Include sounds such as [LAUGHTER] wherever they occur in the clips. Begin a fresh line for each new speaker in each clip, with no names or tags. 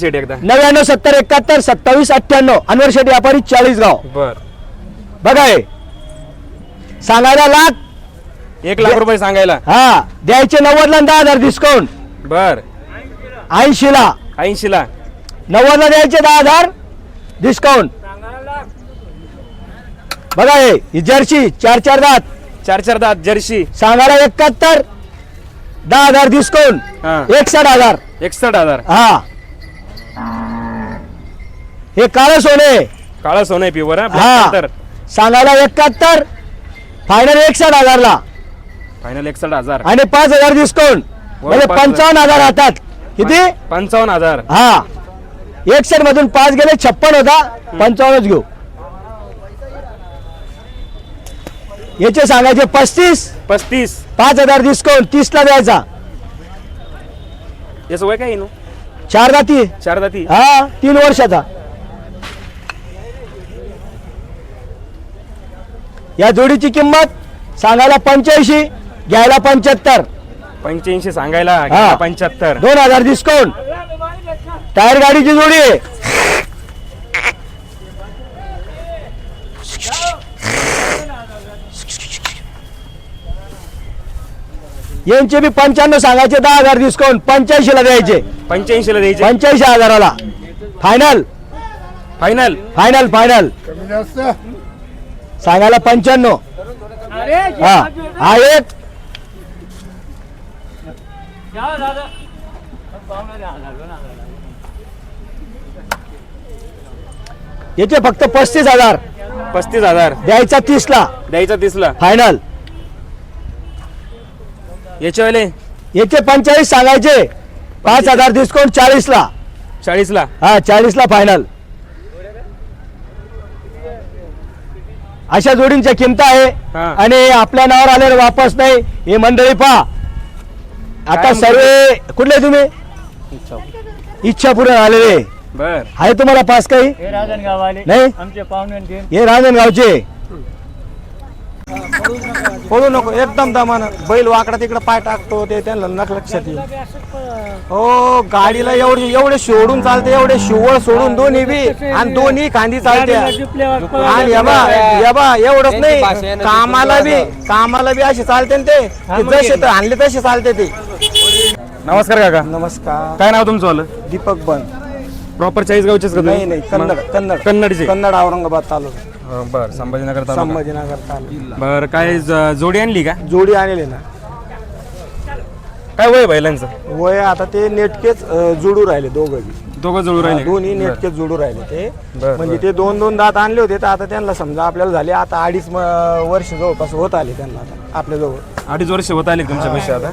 शेट एकदा?
नव्याण्णव सत्तर एकाहत्तर सत्तावीस अठ्ठ्याण्णव. अनवर शेट्टी व्यापारी चाळीस गाव
बर.
बघा हे. सांगायला लाख.
एक लाख रुपये सांगायला.
हा द्यायचे नव्वदला आणि दहा हजार डिस्काउंट
बर.
ऐंशीला.
ऐंशीला.
नव्वदला द्यायचे दहा हजार डिस्काउंट बघा हे ही जर्सी चार चार दात.
चार चार दात जर्सी.
सांगायला एकाहत्तर दहा हजार
हा.
डिस्काउंट एकसठ हजार.
एकसठ हजार.
हा. हे काळं सोने.
काळा सोनं आहे प्युअर
हा.
तर
सांगायला एकाहत्तर फायनल एकसठ हजारला.
फायनल एकसठ हजार.
आणि पाच हजार डिस्काउंट म्हणजे
पाच हजार.
पंचावन्न हजार हातात किती?
पंचावन्न हजार.
हा. एकसठ मधून पाच गेले छप्पन होता. पंचावन्नच घेऊ. याचे सांगायचे पस्तीस.
पस्तीस.
पाच हजार डिस्काउंट तीस ला द्यायचा.
याचं वय काय नो
चार जाती
चार दाती.
हा तीन वर्षाचा. या जोडीची किंमत सांगायला पंच्याऐंशी घ्यायला पंच्याहत्तर.
पंच्याऐंशी सांगायला
हा.
पंच्याहत्तर.
दोन हजार डिस्काउंट टायर गाडीची जोडी. आहे यांचे बी पंच्याण्णव सांगायचे दहा हजार डिस्काउंट पंच्याऐंशी ला द्यायचे.
पंच्याऐंशीला द्यायचे.
पंच्याऐंशी हजाराला. फायनल
फायनल
फायनल फायनल सांगायला पंच्याण्णव. हा. हा एक. याचे फक्त पस्तीस हजार.
पस्तीस हजार.
द्यायचा तीस ला
द्यायचा तीसला.
फायनल
याच्या वेळे
याचे पंचेचाळीस सांगायचे. पाच हजार डिस्काउंट चाळीस ला
चाळीसला?
हा चाळीस ला फायनल अशा जोडींच्या किमत आहे.
हा.
आणि आपल्या नावावर आलेलं वापस नाही. ही मंडळी पहा. आता
काय
सर्व कुठले तुम्ही? इच्छा. पूर्ण आलेले
बर.
आहे तुम्हाला पास काही?
हे राजनगाववाले.
नाही?
आमचे पाहुणे
हे रांजणगावचे
पळू नको एकदम दमानं. बैल वाकडा तिकडे पाय टाकतो ते त्यांना नक लक्षात येईल. हो गाडीला एवढे एवढे सोडून चालते एवढे शिवळ सोडून दोन्ही बी आणि दोन्ही खांदी चालते. आणि यबा यबा एवढंच नाही कामाला बी कामाला बी असे चालते ना ते जसे तर आणले तसे चालते ते.
नमस्कार काका.
नमस्कार.
काय नाव तुमचं आलं
दीपक बन.
प्रॉपर चाळीस गावचेच का तुम्ही?
नाही नाही कन्नड कन्नड.
कन्नडचे.
कन्नड औरंगाबाद तालुका.
बर संभाजीनगर तालुका.
संभाजीनगर तालुका.
बर काय ज- जोडी आणली का?
जोडी आणले ना.
काय वय बैलांचं?
वय आता ते नेटकेच अं, जोडू राहिले दोघं बी
दोघं जोडू राहिले. का?
दोन्ही
बर.
नेटकेच जोडू राहिले ते.
बर,
म्हणजे. ते दोन दोन दात आणले होते तर आता त्यांना समजा आपल्याला झाले आता अडीच म- वर्ष जवळपास होत आले त्यांना आता आपल्या जवळ
अडीच वर्ष होत आले तुमच्या पैसे आता?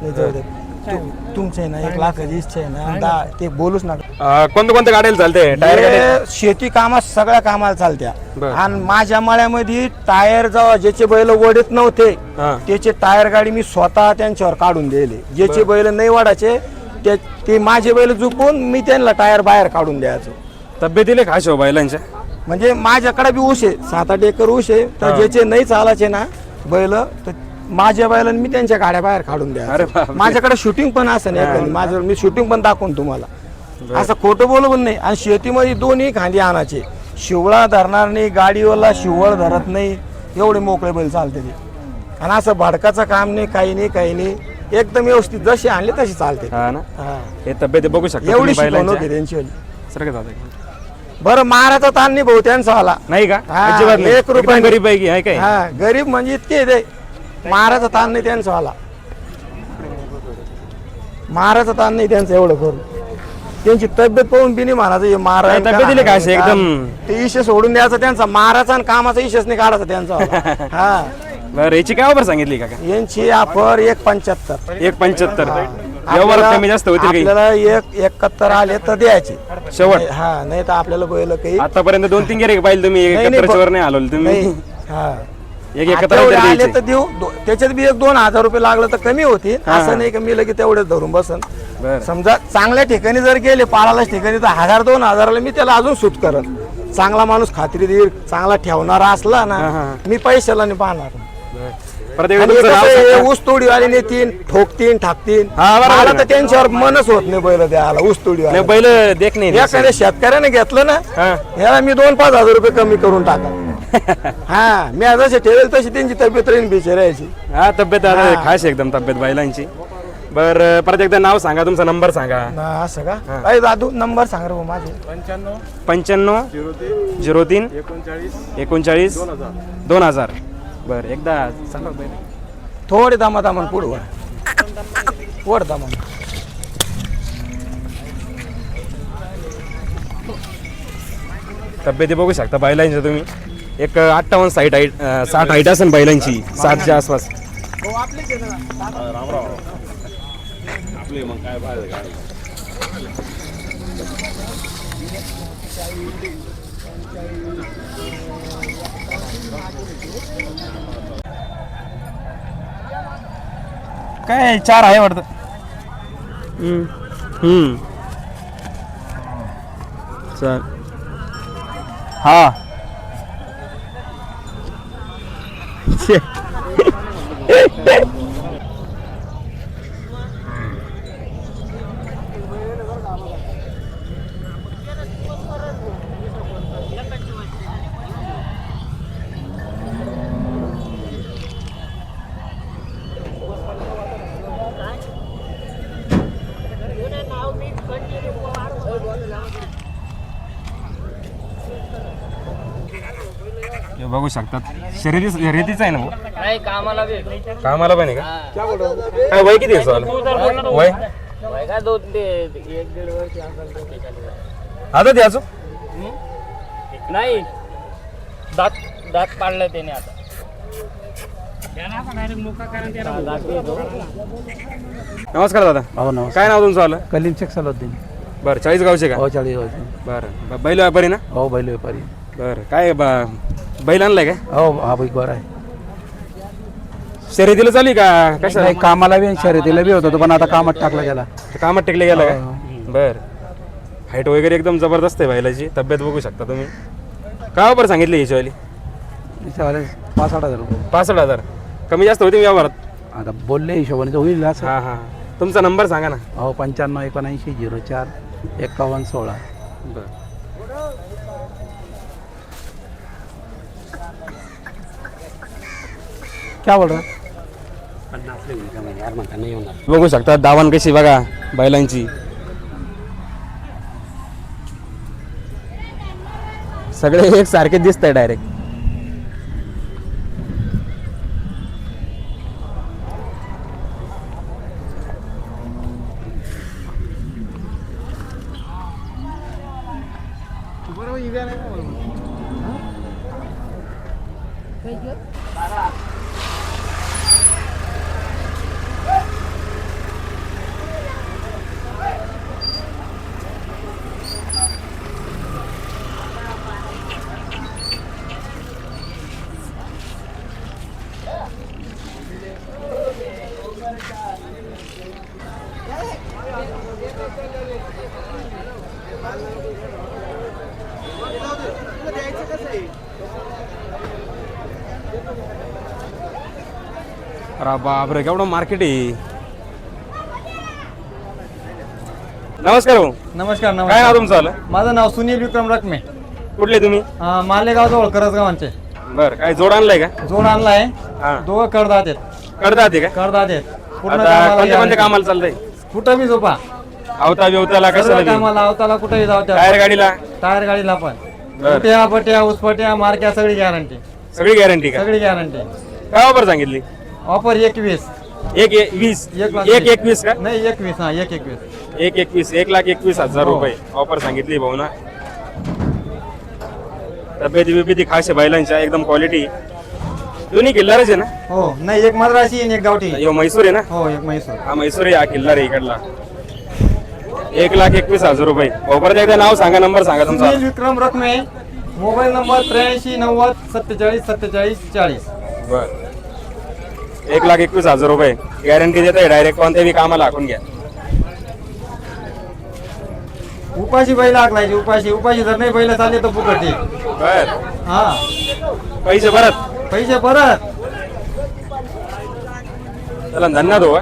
नाही जाऊ दे. तु- तुमचे ना एक लाखाची इच्छा आहे ना दहा- ते बोलूच नका.
कोणत्या कोणत्या गाड्याला चालते टायर गाडी
हे शेती कामात सगळ्या कामाला चालत्या.
बर.
आणि माझ्या मळ्यामध्ये टायर जेव्हा ज्याचे बैल वडत नव्हते
हा.
त्याचे टायर गाडी मी स्वतः त्यांच्यावर काढून दिले ज्याचे बैल नाही वाढायचे ते ते माझे बैल चुकून मी त्यांना टायर बाहेर काढून द्यायचो.
तब्येतीला खास हो बैलांच्या?
म्हणजे माझ्याकडे बी ऊस आहे. सात आठ एकर ऊस आहे. तर. ज्याचे नाही चालायचे ना बैल तर माझ्या बैलांनी मी त्यांच्या गाड्या बाहेर काढून
अरे
द्या
बापरे.
माझ्याकडे शूटिंग पण असं नाही. माझं मी शूटिंग पण दाखवून तुम्हाला. असं खोटं बोलू पण नाही. आणि शेतीमध्ये दोन्ही खांदी आणायचे. शिवळा धरणार नाही गाडीवाला शिवळ धरत नाही. एवढे मोकळे बैल चालते ते. आणि असं भडकाचं काम नाही काही नाही काही नाही. एकदम व्यवस्थित जसे आणले तसे चालते.
हा ना?
हा.
हे तब्येती बघू शकता
एवढी
तुम्ही
शिकवण
बैलांच्या.
होती त्यांची.
का
बरं माराचा ताण नाही भाऊ त्यांचा आला.
नाही का?
हा,
अजिबात नाही.
एक रुपया
एकदम गरीब पैकी आहे काय?
हा गरीब म्हणजे इतके ते. महाराचा ताण नाही त्यांचा वाला महाराचा ताण नाही त्यांचं एवढं करून. त्यांची तब्येत पाहून बिनी महाराज हे
नाही, तब्येतीला काय असे एकदम-
ते इशे सोडून द्यायचा त्यांचा महाराचा आणि कामाचा इशेच नाही काढायचा त्यांचा. [LAUGHS] हा.
बरं याची काय ऑफर सांगितली काका?
यांची ऑफर एक पंच्याहत्तर.
एक पंच्याहत्तर. व्यवहारात कमी जास्त होतील काही
आपल्याला एक एकाहत्तर आले तर द्यायचे.
शेवट?
हा नाही तर आपल्याला बैल काही
आतापर्यंत दोन तीन गेले पाहिजे तुम्ही
नाही, नाही,
एकत्रच्या वर नाही आलो तुम्ही.
नाही हा.
एक
आता
एकत्र
एवढे आले
द्यायचे.
तर देऊ दो- त्याच्यात बी एक दोन हजार रुपये लागलं तर कमी होती. असं नाही की मी लगेच तेवढेच धरून बसन
बरं.
समजा चांगल्या ठिकाणी जर गेले पाळालाच ठिकाणी तर हजार दोन हजाराला मी त्याला अजून सूट करत चांगला माणूस खात्री देईल चांगला ठेवणारा असला ना. मी पैशाला नाही पाहणार
बरं. प्रत्येक
आणि
तुमचं
कसं
नाव
आहे,
सांगा.
ऊस तोडीवाले नेतीन ठोकतीन ठाकतीन
हा, बरोबर
मला
आहे
तर. त्यांच्यावर मनच होत नाही बैल द्यायला ऊस
नाही
तोडीवाले
बैल देख नाही
एखाद्या शेतकऱ्याने घेतलं ना
हा
याला मी दोन पाच हजार रुपये कमी करून टाका [LAUGHS] हा मी आज जसे ठेवेल तशी त्यांची तब्येत राहीन बिचारायची
हा तब्येत आता
हा.
खास आहे एकदम तब्येत बैलांची. बर परत एकदा नाव सांगा तुमचा नंबर सांगा.
असं का? अरे दादू नंबर सांग रे भाऊ माझे.
पंच्याण्णव झिरो तीन एकोणचाळीस दोन हजार. बर एकदा सांगा.
थोडे दामा दामान पुढे वर वर दामान
तब्येती बघू शकता बैलांची तुम्ही. एक अठ्ठावन्न साईट हाईट साठ हाईट असेल बैलांची. साठच्या आसपास. काय चार आहे वाटतं. हम्म. हम्म. चल. हा. छे. हे बघू शकतात. शर्यती शर्यतीच आहे ना भाऊ?
नाही कामाला बी
कामाला पण आहे का? काय वय किती आहे सवाल? वय?
वय काय दोन ते एक दीड वर्ष असेल तर त्याच्यात.
आता द्याचो
हम्म? नाही. दात दात पाडलं त्याने आता. दात येतो.
नमस्कार दादा.
हो ना
काय नाव तुमचं आलं
कलीम शेख सलाउद्दीन.
बरं चाळीस गावचे का?
हो चाळीस हो
बरं. ब- बैल व्यापारी ना?
हो बैल व्यापारी.
बरं. काय ब- बैल आणलाय का?
हो हा बैल बरं आहे.
शर्यतीला चालू आहे का? कशा
नाही कामाला बी शर्यतीला बी होतो पण आता कामात टाकला गेला.
कामात टेकले गेला का? बर. हाईट वगैरे एकदम जबरदस्त आहे बैलाची. तब्येत बघू शकता तुम्ही. काय बरं सांगितली याच्यावाली?
हिच्यावाले पाच आठ हजार रुपये.
पासष्ट हजार. कमी जास्त होती व्यवहारात?
आता बोलले हिशोबाने तर होईल असं.
हां हां. तुमचा नंबर सांगा ना.
हो पंच्याण्णव एकोणऐंशी झिरो चार एकावन्न सोळा.
बरं.
क्या बोल रहा
बघू शकता दावण कशी बघा बैलांची. सगळे एक सारखे दिसत आहे डायरेक्ट अरे बापरे केवढं मार्केट आहे नमस्कार भाऊ.
नमस्कार
काय नाव
नमस्कार
तुमचं आलं
माझं नाव सुनील विक्रम रकमे
कुठले तुम्ही?
अं, मालेगाव जवळ करसगावांचे
बर काय जोड आणलाय का?
जोड आणला आहे
हा.
दोघं करदात आहेत.
करतात ते का?
करदात आहेत. पूर्ण
आता
कामाला
कोणत्या कोणत्या
या-
कामाला चाललंय?
कुठं बी झोपा.
अवता बिवताला
सर्व
कशाला बी?
कामाला अवताला कुठेही जाऊ त्या
टायर गाडीला?
टायर गाडीला पण.
बर.
पट्या उसपट्या मारक्या सगळी गॅरंटी
सगळी गॅरंटी का?
सगळी गॅरंटी
काय ऑफर सांगितली?
ऑफर एकवीस.
एक ए- वीस.
एक लाख
एक एकवीस का?
नाही एकवीस हा एक एकवीस.
एक एकवीस. एक लाख एकवीस हजार
हो.
रुपये. ऑफर सांगितली भाऊ ना तब्येती बिब्येती खास आहे बैलांच्या. एकदम क्वालिटी दोन्ही किल्लारच आहे ना?
हो. नाही एक मद्रासी आणि एक गावठी.
यो म्हैसूर आहे ना?
हो एक म्हैसूर.
हा म्हैसूर आहे. हा किल्लार आहे इकडला. एक लाख एकवीस हजार रुपये. परत एकदा नाव सांगा नंबर सांगा तुमचा.
सुनील विक्रम रकमे मोबाईल नंबर त्र्याऐंशी नव्वद सत्तेचाळीस सत्तेचाळीस चाळीस.
बर. एक लाख एकवीस हजार रुपये. गॅरंटी देत आहे डायरेक्ट कोणत्याही कामाला हाकून घ्या.
उपाशी बैल आखलायची उपाशी. उपाशी जर नाही बैल चालले तर फुकट
बर.
हा.
पैसे परत.
पैसे परत.
चला धन्यवाद हो.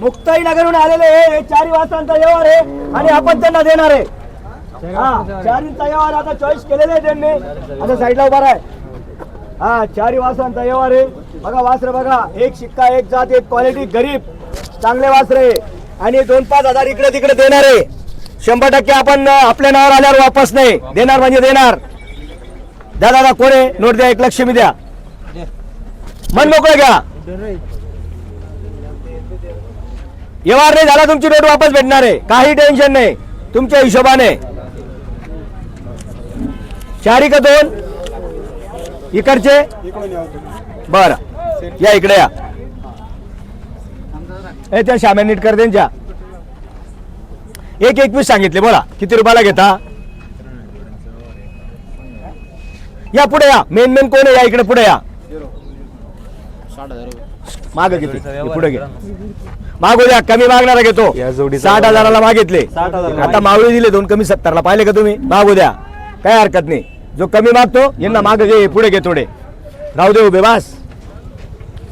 मुक्ताई नगरहून आलेले हे हे चारी वाजतांचा व्यवहार आहे आणि आपण त्यांना देणार आहे. हा चारींचा व्यवहार आता चॉईस केलेले आहे त्यांनी. आता साईडला उभा आहे हा चारी वासरांचा व्यवहार आहे. बघा वासर बघा. एक शिक्का एक जात एक क्वालिटी गरीब. चांगले वासरे आणि दोन पाच हजार इकडे तिकडे देणार आहे. शंभर टक्के आपण आपल्या नावावर आल्यावर वापस नाही. देणार म्हणजे देणार. द्या दादा कोण आहे? नोट द्या एक लक्ष्मी द्या. मन मोकळं घ्या. व्यवहार नाही झाला तुमची नोट वापस भेटणार आहे. काही टेन्शन नाही. तुमच्या हिशोबाने. चारी का दोन. इकडचे. बर. या इकडे या. ए त्या श्याम्या नीट कर त्यांच्या एक एकवीस सांगितले बोला. किती रुपयाला घेता? या पुढे या. मेन मेन कोण आहे? या इकडे पुढे या. माग किती पुढे घे. मागू द्या कमी मागणारा घेतो. साठ हजाराला मागितले. आता मावळी दिले दोन कमी सत्तरला. पाहिले का तुम्ही? मागू द्या. काय हरकत नाही. जो कमी मागतो यांना माग घे पुढे घे थोडे. राहू दे उभे बास.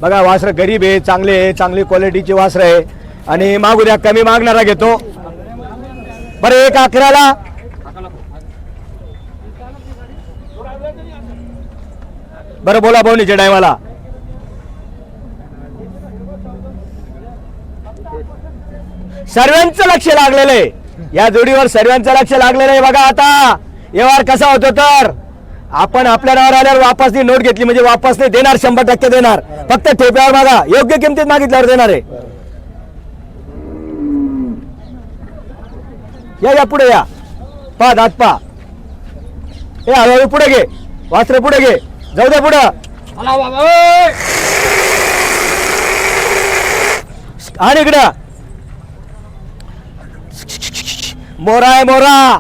बघा वासर गरीब आहे चांगले आहे चांगली क्वालिटीचे वासर आहे. आणि मागू द्या कमी मागणारा घेतो. बरं एक अकराला. बरं बोला भाऊनीच्या डायमाला सर्वांचं लक्ष लागलेलं आहे. या जोडीवर सर्वांचं लक्ष लागलेलं आहे बघा आता. व्यवहार कसा होतो तर? आपण आपल्या नावावर आल्यावर वापस नाही नोट घेतली म्हणजे वापस नाही देणार शंभर टक्के देणार. फक्त ठेप्यावर मागा. योग्य किमतीत मागितल्यावर देणार आहे. या या पुढे या. पा दात पा. ए हळूहळू पुढे घे. वास्त्र पुढे घे. जाऊ दे पुढं. आणि इकडं. मोरा. आहे मोरा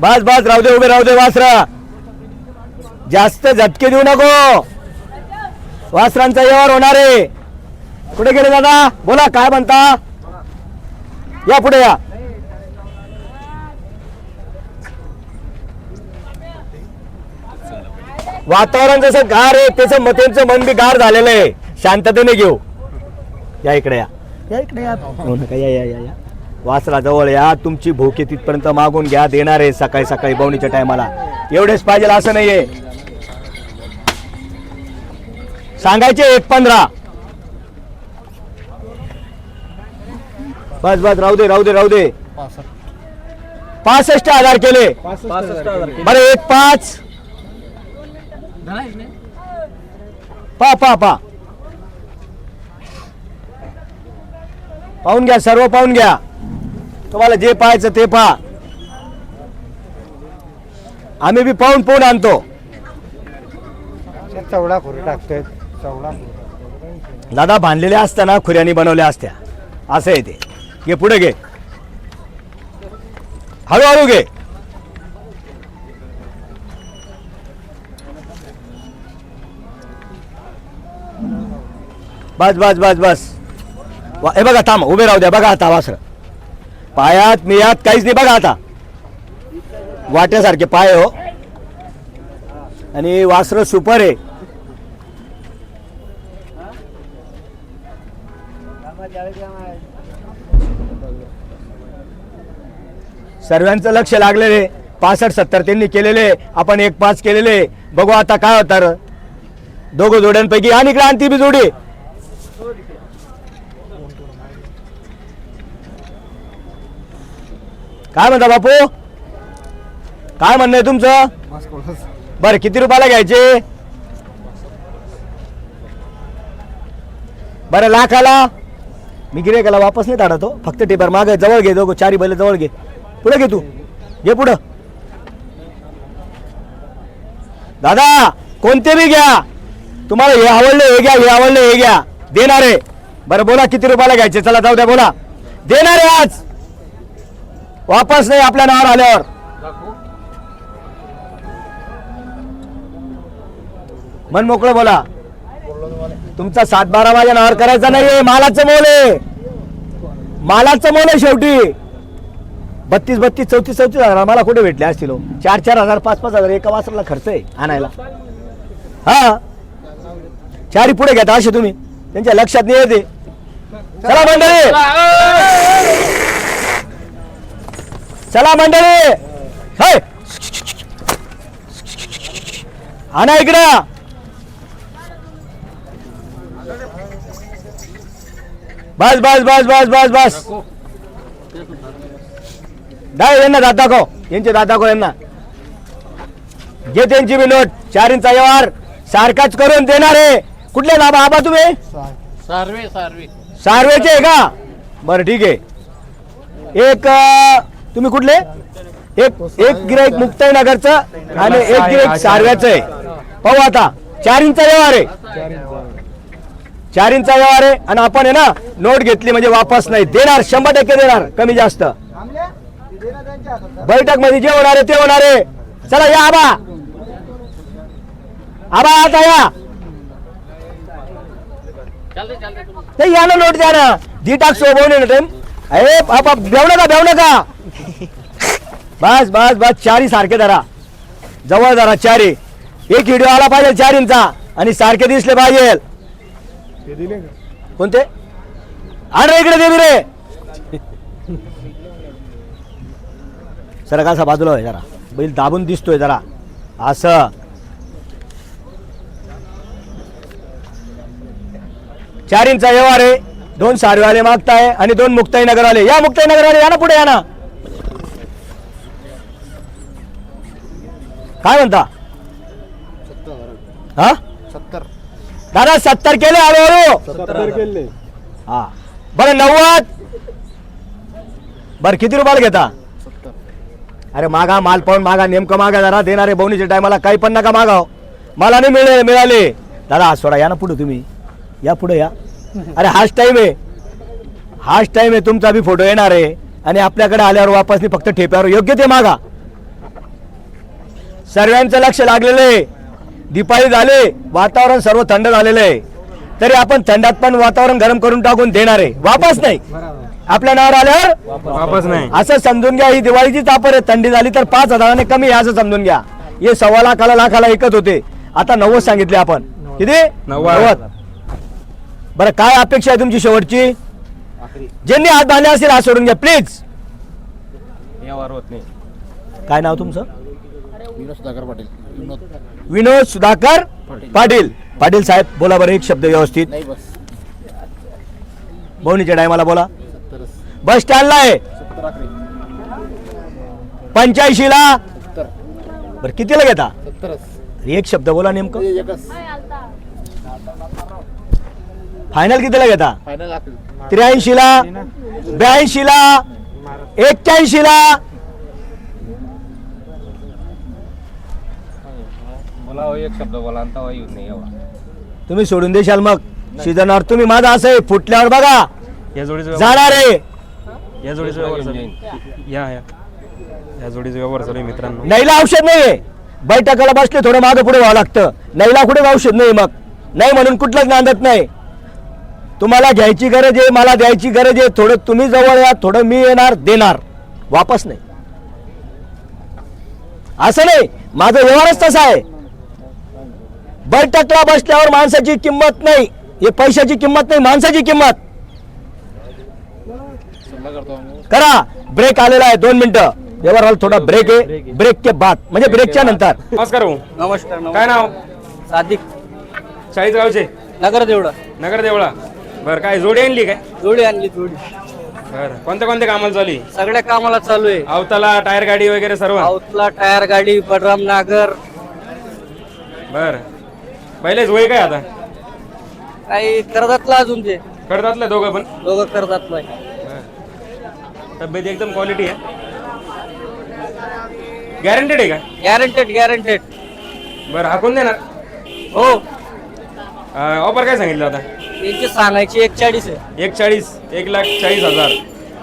बस बस राहू दे उभे राहू दे वासरा. जास्त झटके देऊ नको. वासरांचा व्यवहार होणार आहे. कुठे गेले दादा? बोला काय म्हणता? या पुढे या. वातावरण जसं गार आहे त्याचं मतेंचं मन बी गार झालेलं आहे. शांततेने घेऊ. या इकडे या. या इकडे या. हो नका या या या. वासराजवळ जवळ या तुमची भूक तिथपर्यंत मागून घ्या देणार आहे सकाळी सकाळी बवणीच्या टायमाला. एवढेच पाहिजे असं नाहीये. सांगायचे एक पंधरा. बस बस राहू दे राहू दे राहू दे. पासष्ट हजार केले. बरं एक पाच. पा पा पा. पाहून घ्या सर्व पाहून घ्या. तुम्हाला जे पाहायचं ते पहा. आम्ही बी पाहून पाहून आणतो.
चवडा खुरी टाकतोय. चवडा
दादा बांधलेल्या असताना खुऱ्यानी बनवल्या असत्या. असं आहे ते. घे पुढे घे. हळूहळू घे. बस बस बस बस. हे बघा थांब उभे राहू द्या. बघा आता वासर. पायात मियात काहीच नाही बघा आता. वाट्यासारखे पाय हो. आणि वासर सुपर आहे. सर्वांचं लक्ष लागलेले पासष्ट सत्तर त्यांनी केलेले आपण एक पाच केलेले बघू आता काय होतं. दोघं जोड्यांपैकी आणि क्रांती बी जोडी. काय म्हणता बापू? काय म्हणणं आहे तुमचं? बरं किती रुपयाला घ्यायचे? बरं लाखाला? मी गिरेकाला वापस नाही धाडतो हो. फक्त टेपर माग जवळ घे दोघं चारी बैल जवळ घे. पुढे घे तू. घे पुढं. दादा कोणते बी घ्या. तुम्हाला हे आवडले हे घ्या हे आवडले हे घ्या. देणार. आहे बरं बोला किती रुपयाला घ्यायचे? चला जाऊ द्या बोला. देणार आहे आज. वापस नाही आपल्या नावावर आल्यावर. मन मोकळं बोला. तुमचा सात बारा माझ्या नावावर करायचा नाहीये मालाचं मोल आहे. मालाचं मोल आहे शेवटी. बत्तीस बत्तीस चौतीस चौतीस हजार मला कुठे भेटले असतील हो? चार चार हजार पाच पाच हजार एका वासराला खर्च आहे आणायला. हा? चारी पुढे घेता असे तुम्ही. त्यांच्या लक्षात नाही येते. चला मंडळी. चला मंडळी. हाय. आणा इकडं. बस बस बस बस बस बस. दाय यांना दात दाखव. यांचे दात दाखव यांना. घे त्यांची बी नोट चार इंचा व्यवहार सारखाच करून देणार आहे. कुठले लाभ आबा तुम्ही?
सार्वे सार्वे.
सार्वेचे आहे का? बरं ठीक आहे. एक तुम्ही कुठले? एक एक गिराईक मुक्ताई नगरचं आणि एक गिराईक सारव्याचं आहे. पाहू आता. चार इंचा व्यवहार आहे. चार इंचा व्यवहार आहे. आणि आपण आहे ना नोट घेतली म्हणजे वापस नाही. देणार शंभर टक्के देणार कमी जास्त. बैठकमध्ये जे होणार आहे ते होणार आहे. चला या आबा. आबा आता या. ते या ना नोट द्या ना. दी टाक सोबवून ना टाइम अरे बापा बेव नका बेव नका. [LAUGHS] बस बस बस चारी सारखे धरा. जवळ धरा चारी. एक व्हिडिओ आला पाहिजे चारींचा आणि सारखे दिसले पाहिजे. कोणते? आण रे इकडे दे रे. सर कसा बाजूला आहे जरा. बैल दाबून दिसतोय जरा. असं. चार इंचा व्यवहार आहे. दोन सारवेवाले मागताय आणि दोन मुक्ताई नगरवाले. या मुक्ताई नगरवाले या ना पुढे या ना. काय म्हणता? हा?
सत्तर.
दादा सत्तर केले हळूहळू. हा. बरं नव्वद? बरं किती रुपयाला घेता? अरे मागा माल पाहून मागा नेमकं मागा जरा. देणारे बवणीच्या टायमाला काही पण नका मागाव. मला नाही मिळे मिळाले. दादा आज सोडा या ना पुढे तुम्ही. या पुढे या. अरे हाच टाइम आहे. हाच टाइम आहे तुमचा बी फोटो येणार आहे. आणि आपल्याकडे आल्यावर वापस नाही फक्त ठेप्यावर योग्य ते मागा. सर्वांचं लक्ष लागलेलं आहे. दिपाळी झाले वातावरण सर्व थंड झालेलं आहे. तरी आपण थंडात पण वातावरण गरम करून टाकून देणार आहे. वापस नाही. आपल्या नावावर आल्यावर
वापस नाही.
असं समजून घ्या ही दिवाळीची तापर आहे थंडी झाली तर पाच हजाराने कमी आहे असं समजून घ्या. हे सव्वा लाखाला लाखाला एकच होते. आता नव्वद सांगितले आपण. किती?
नव्वद.
बरं काय अपेक्षा आहे तुमची शेवटची? ज्यांनी हात बांधले असेल हात सोडून घ्या प्लीज काय नाव तुमचं?
विनोद सुधाकर पाटील. विनोद.
विनोद सुधाकर पाटील. पाटील. साहेब बोला बरं एक शब्द व्यवस्थित.
नाही बस.
बोनीच्या टायमाला बोला. बस स्टँडला आहे.
सत्तर अकरे
पंच्याऐंशी ला
सत्तर.
बरं कितीला घेता? एक शब्द बोला नेमकं.
एकच.
फायनल कितीला घेता?
फायनल अकरे
त्र्याऐंशी ला ब्याऐंशी
बोला एक शब्द बोला तवा येऊ नाही
तुम्ही सोडून देशाल मग. सीझनवर तुम्ही माझा असं आहे फुटल्यावर बघा.
या जोडीचं
जाणार आहे.
या जोडीचं व्यवहार चालू. या या. या जोडीचं व्यवहार चालू आहे मित्रांनो.
नैला औषध नाहीये बैठकाला बसले थोडं मागं पुढे व्हावं लागतं. नैला कुठे औषध नाही मग? नाही म्हणून कुठलंच नांदत नाही. तुम्हाला घ्यायची गरज आहे मला द्यायची गरज आहे. थोडं तुम्ही जवळ या थोडं मी येणार देणार. वापस नाही. असं नाही. माझा व्यवहारच तसा आहे. बैठकला बसल्यावर माणसाची किंमत नाही. हे पैशाची किंमत नाही माणसाची किंमत. करा. ब्रेक आलेला आहे दोन मिनिटं. व्यवहाराला थोडा ब्रेक आहे. ब्रेक के बाद म्हणजे ब्रेकच्या नंतर.
नमस्कार भाऊ.
नमस्कार
काय नाव?
सादिक.
चाळीस गावचे
नगर देवडा
नगर देवळा. बरं काय जोडी आणली काय?
जोडी आणली जोडी.
बरं कोणत्या कोणत्या कामाला चालू आहे?
सगळ्या कामाला चालू आहे.
अवताला टायर गाडी वगैरे सर्व?
आउतला टायर गाडी बडराम नागर.
बर. पहिले जोई काय आता?
काही कर्जातला अजून ते.
कडदातलं दोघं पण?
दोघं कर्जात नाही
तब्येत एकदम क्वालिटी आहे? गॅरंटेड आहे का?
गॅरंटेड गॅरंटेड
बरं हाकून देणार?
हो.
ऑफर काय सांगितलं आता?
यांची सांगायची एक चाळीस आहे.
एक चाळीस एक लाख चाळीस हजार.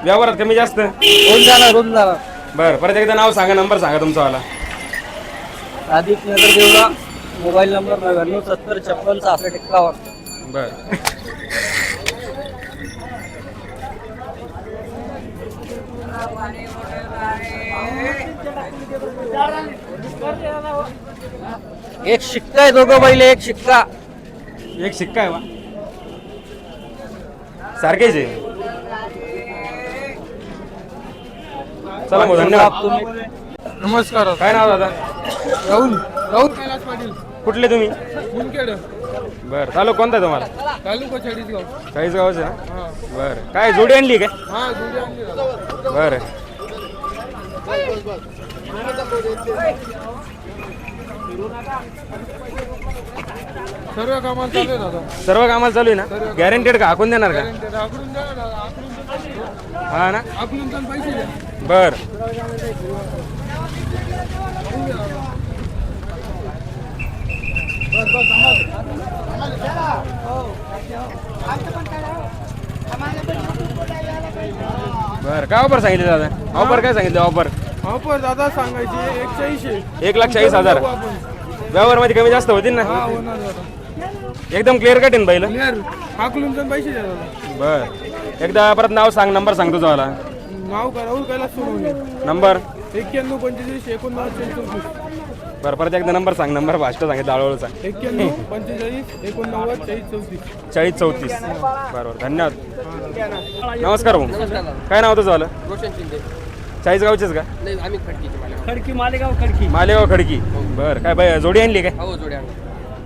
व्यवहारात कमी जास्त?
होऊन जाणार होऊन जाणार.
बरं परत एकदा नाव सांगा नंबर सांगा तुमचा वाला.
आदित्य नगर देवळा. मोबाईल नंबर नव्याण्णव सत्तर छप्पन सहासष्ट एक्कावन्न
बरं.
एक शिक्का आहे दोघं बैल एक शिक्का.
एक शिक्का आहे वा सारखेच आहे. चला भाऊ धन्यवाद.
नमस्कार.
काय नाव दादा?
राहुल. राहुल कैलास पाटील.
कुठले तुम्ही? बरं चालू कोणता आहे तुम्हाला?
तालुका चाळीसगाव.
चाळीस गावाचं ना? बरं. काय जोडी आणली काय?
हा आणली दादा.
बरं.
सर्व कामाला चालू आहे दादा
सर्व कामाला चालू आहे ना? गॅरंटेड का हाकून देणार का?
ते आकडून द्या ना दादा आकडून पण पैसे द्या.
हा ना?
आकडून पण पैसे द्या.
बर. बर काय ऑफर सांगितले दादा? ऑफर काय सांगितलं ऑफर
ऑफर दादा सांगायची एकशे ऐंशी.
एक लाख चाळीस हजार. व्यवहारमध्ये कमी जास्त होतील ना? एकदम क्लिअर कट
पण पैसे द्या दादा.
बर. एकदा परत नाव सांग नंबर सांग तुझा मला
नाव का राहुल कैलास
नंबर
एक्क्याण्णव पंचेचाळीस एकोणनव्वद
बरं परत एकदा नंबर सांग नंबर फास्ट सांगितलं हळूहळू सांग.
एक्क्याण्णव पंचेचाळीस एकोणनव्वद चाळीस चौतीस.
चाळीस चौतीस. बरोबर धन्यवाद. नमस्कार भाऊ. काय नाव तुझं झालं?
रोशन शिंदे.
चाळीस गावचेच का?
नाही आम्ही खडकीचे मला
खडकी मालेगाव खडकी.
मालेगाव खडकी. बरं काय बाय जोडी आणली काय?
हो जोड्या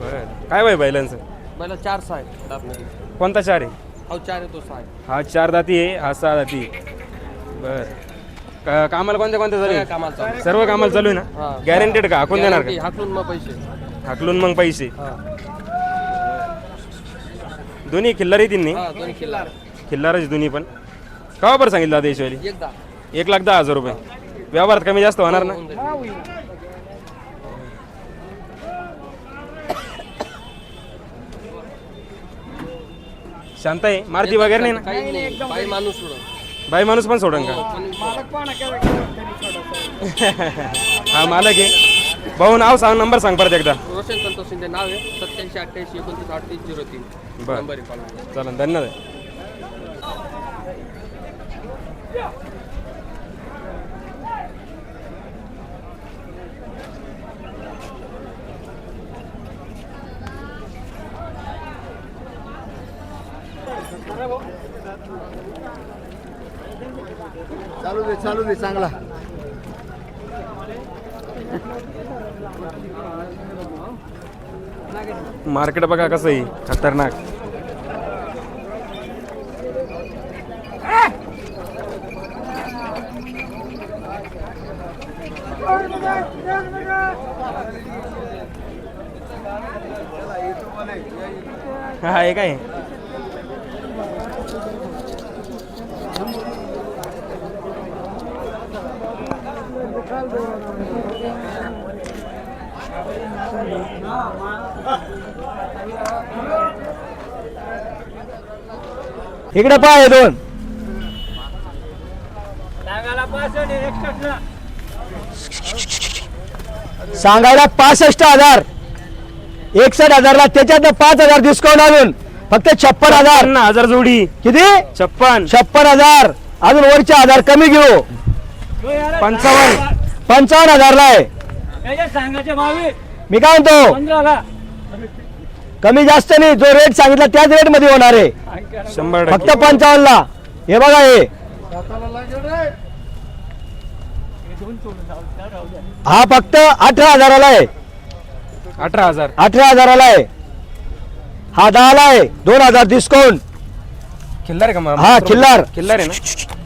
बरं. काय बाय बैलांचं?
मला चार सहा आहे दाबमध्ये
कोणता चार आहे?
हो चार आहे तो सहा आहे.
हा चार दाती आहे हा सहा दाती बर. का कामाला कोणत्या कोणत्या चालू
सगळ्या
आहे?
कामाला चालू आहे.
सर्व कामाला चालू आहे ना?
हा.
गॅरंटेड का? हाकून देणार
Guarantee,
का?
हाकलून मग पैसे.
हाकलून मग पैसे.
हा.
दोन्ही खिल्लार येतील नाही
हा किल्ला
खिल्लारच दोन्ही पण. का बरं सांगितलं आता
एकदा.
एक लाख दहा हजार रुपये. व्यवहारात कमी जास्त होणार ना?
होऊन जाईल.
शांत आहे. मारुती वगैरे नाही ना?
काही नाही. बाई माणूस सोडून.
बाई माणूस पण सोडन का? हा मालक आहे. भाऊ नाव सांग नंबर सांग परत एकदा.
रोशन संतोष शिंदे नाव आहे. सत्याऐंशी अठ्ठ्याऐंशी एकोणतीस अडतीस झिरो तीन.
बरं.
नंबर आहे
धन्यवाद.
चालू दे चांगला.
मार्केट बघा कसं आहे खतरनाक. हा हे काय?
इकडे पाय दोन. सांगायला पासष्ट हजार. एकसष्ट हजारला त्याच्यात पाच हजार डिस्काउंट अजून फक्त छप्पन हजार.
हजार जोडी.
किती?
छप्पन.
छप्पन हजार. अजून वरचे हजार कमी घेऊ.
पंचावन्न.
पंचावन्न हजारला आहे. मी काय म्हणतो? कमी जास्त नाही जो रेट सांगितला त्याच रेटमध्ये होणार आहे.
शंभर
फक्त
टक्के.
पंचावन्न ला हे बघा हे. हा फक्त अठरा हजाराला आहे.
अठरा हजार.
अठरा हजाराला आहे. हा दहाला आहे. दोन हजार डिस्काउंट
खिल्लार आहे का?
हा, खिल्लार.
खिल्लार आहे ना?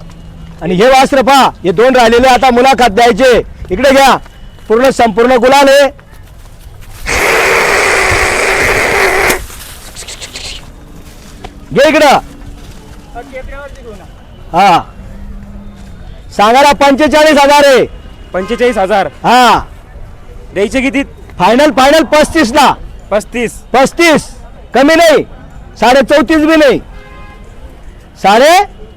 आणि हे वास्त्र पहा हे दोन राहिलेले आता मुलाखत द्यायचे. इकडे घ्या. पूर्ण संपूर्ण गुलाल आहे घे इकडं. हा. सांगायला पंचेचाळीस हजार आहे
पंचेचाळीस हजार?
हा.
द्यायचे किती?
फायनल फायनल पस्तीस ला
पस्तीस.
पस्तीस. कमी नाही. साडे चौतीस बी नाही. साडे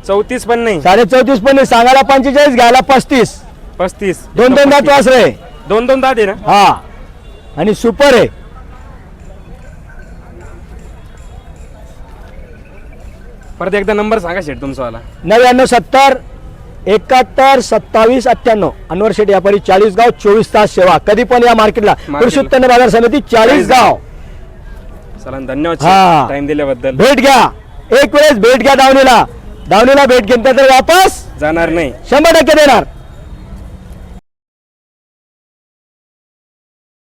चौतीस पण नाही.
साडे चौतीस पण नाही सांगायला पंचेचाळीस घ्यायला पस्तीस.
पस्तीस.
दोन दोन दात वासरे
दोन दोन दात आहे ना?
हा. आणि सुपर आहे.
परत एकदा नंबर सांगा शेट तुमचा वाला.
नव्याण्णव सत्तर एकाहत्तर सत्तावीस अठ्ठ्याण्णव. अनवर शेठ व्यापारी चाळीस गाव चोवीस तास सेवा. कधी पण या मार्केटला. कृषी उत्पन्न बाजार समिती चाळीस गाव.
चला धन्यवाद
हा.
टाइम दिल्याबद्दल.
भेट घ्या. एक वेळेस भेट घ्या दावणीला. दावणीला भेट घेतल्यानंतर वापस
जाणार नाही.
शंभर टक्के देणार.